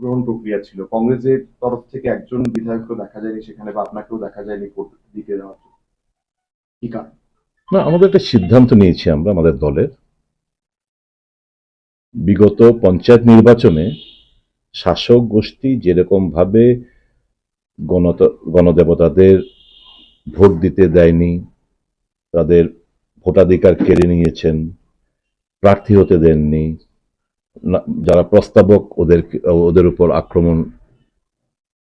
গ্রহণ প্রক্রিয়া ছিল। কংগ্রেসের তরফ থেকে একজন বিধায়ককে দেখা যায়নি, সেখানে বা আপনাকেও দেখা যায়নি ভোট দিতে দেওয়ার জন্য। কি কারণ? না, আমাদের একটা সিদ্ধান্ত নিয়েছি আমরা, আমাদের দলের। বিগত পঞ্চায়েত নির্বাচনে শাসক গোষ্ঠী যেরকম ভাবে গণত, গণদেবতাদের ভোট দিতে দেয়নি, তাদের ভোটাধিকার কেড়ে নিয়েছেন, প্রার্থী হতে দেননি যারা প্রস্তাবক ওদের ওদের উপর আক্রমণ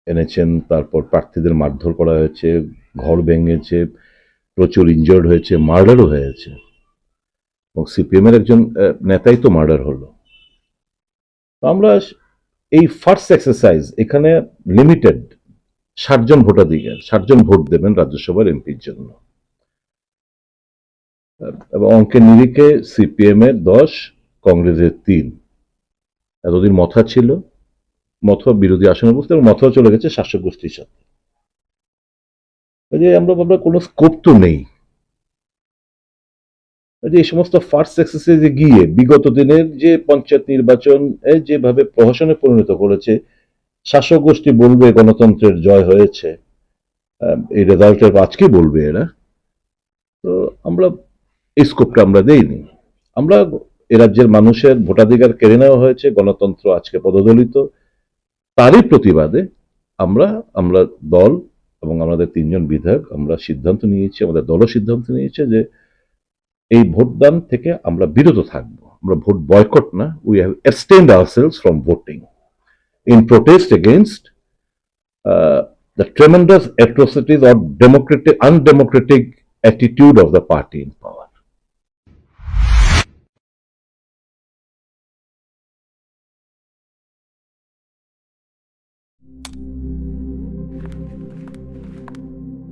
এনেছেন, তারপর প্রার্থীদের মারধর করা হয়েছে, ঘর ভেঙেছে, প্রচুর ইনজয়ার্ড হয়েছে মার্ডারও হয়েছে। এবং সিপিএম এর একজন নেতাই তো মার্ডার হলো। আমরা এই ফার্স্ট এক্সারসাইজ এখানে লিমিটেড ষাট জন ভোটাধিকার ষাট জন ভোট দেবেন রাজ্যসভার এমপির জন্য। এবং অঙ্কের নিরিখে সিপিএমের দশ, কংগ্রেসের তিন। এতদিন মথা ছিল মথা বিরোধী আসনে বসতে এবং মথা চলে গেছে শাসক গোষ্ঠীর সাথে। যে আমরা আমরা কোনো স্কোপ তো নেই। যে এই সমস্ত ফার্স্ট এক্সারসাইজে গিয়ে বিগত দিনের যে পঞ্চায়েত নির্বাচন যেভাবে প্রহসনে পরিণত করেছে, শাসক গোষ্ঠী বলবে গণতন্ত্রের জয় হয়েছে এই রেজাল্টের আজকে বলবে এরা। তো আমরা এই স্কোপটা আমরা দেইনি। আমরা এ রাজ্যের মানুষের ভোটাধিকার কেড়ে নেওয়া হয়েছে, গণতন্ত্র আজকে পদদলিত। তারই প্রতিবাদে আমরা আমরা দল এবং আমাদের তিনজন বিধায়ক, আমরা সিদ্ধান্ত নিয়েছি, আমাদের দলও সিদ্ধান্ত নিয়েছে যে এই ভোটদান থেকে আমরা বিরত থাকব। আমরা ভোট বয়কট না we have extend ourselves from voting in protest against the tremendous atrocities or democratic undemocratic attitude of the party in power